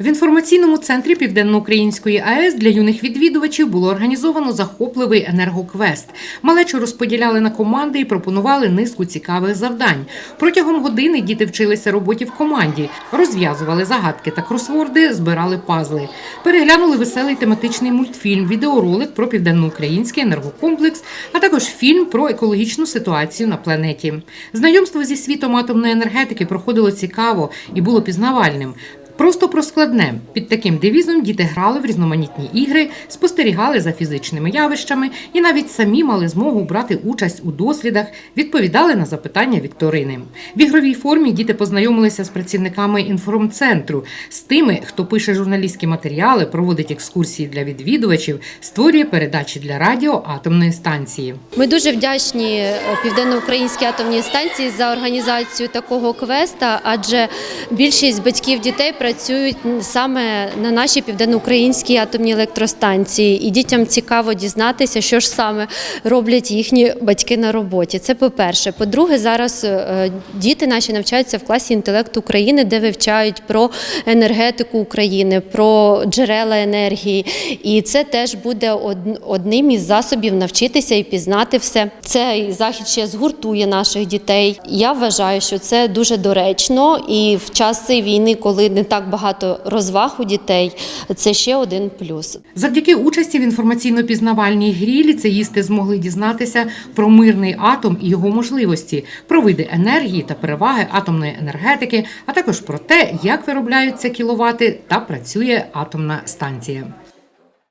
В інформаційному центрі Південноукраїнської АЕС для юних відвідувачів було організовано захопливий енергоквест. Малечу розподіляли на команди і пропонували низку цікавих завдань. Протягом години діти вчилися роботі в команді, розв'язували загадки та кросворди, збирали пазли. Переглянули веселий тематичний мультфільм, відеоролик про південноукраїнський енергокомплекс, а також фільм про екологічну ситуацію на планеті. Знайомство зі світом атомної енергетики проходило цікаво і було пізнавальним. Просто про складне. Під таким девізом діти грали в різноманітні ігри, спостерігали за фізичними явищами і навіть самі мали змогу брати участь у дослідах, відповідали на запитання вікторини. В ігровій формі діти познайомилися з працівниками інформцентру, з тими, хто пише журналістські матеріали, проводить екскурсії для відвідувачів, створює передачі для радіо атомної станції. Ми дуже вдячні е, Південноукраїнській атомній станції за організацію такого квеста, адже більшість батьків дітей працюють саме на нашій південноукраїнській атомній електростанції, і дітям цікаво дізнатися, що ж саме роблять їхні батьки на роботі. Це по-перше. По-друге, зараз е, діти наші навчаються в класі інтелекту України, де вивчають про енергетику України, про джерела енергії. І це теж буде одним із засобів навчитися і пізнати все. Цей захід ще згуртує наших дітей. Я вважаю, що це дуже доречно, і в часи війни, коли не так багато розваг у дітей, це ще один плюс. Завдяки участі в інформаційно-пізнавальній грі ліцеїсти змогли дізнатися про мирний атом і його можливості, про види енергії та переваги атомної енергетики, а також про те, як виробляються кіловати та працює атомна станція.